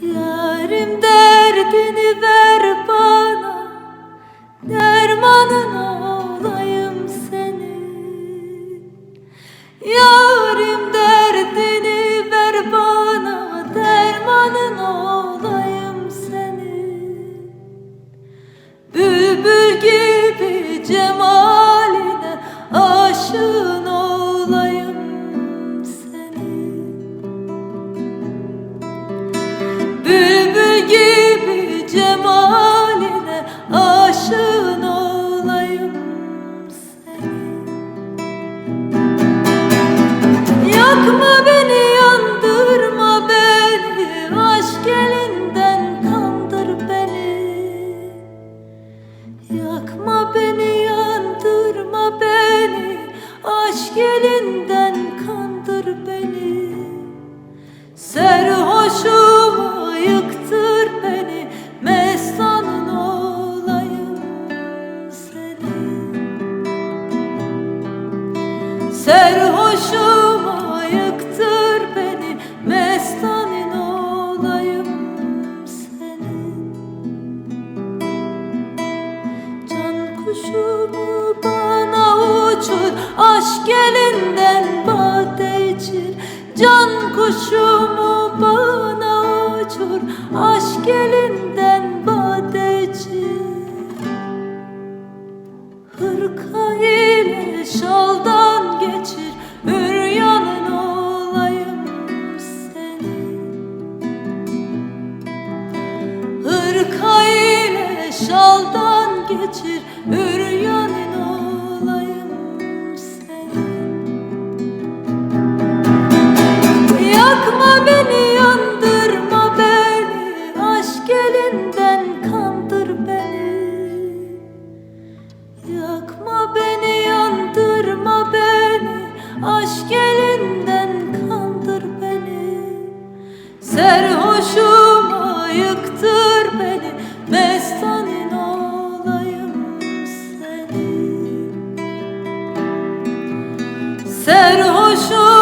Yarim derdini ver bana Dermanın olayım senin Yarim derdini ver bana Dermanın olayım senin Bülbül gibi cemaline gibi cemaline aşığın olayım senin Yakma beni yandırma beni Aşk elinden kandır beni. Yakma beni yandırma beni Aşk elinden Serhoşuma yıktır beni Mestanin olayım senin. Can kuşumu bana uçur Aşk elinden bade Can kuşumu bana uçur Aşk elinden bade Hırka ile şaldan şaldan geçir üryanın olayım sen Yakma beni yandırma beni aşk elinden kandır beni. Yakma beni yandırma beni aşk elinden kandır beni. Serhoşuma yıktır beni mestan chão.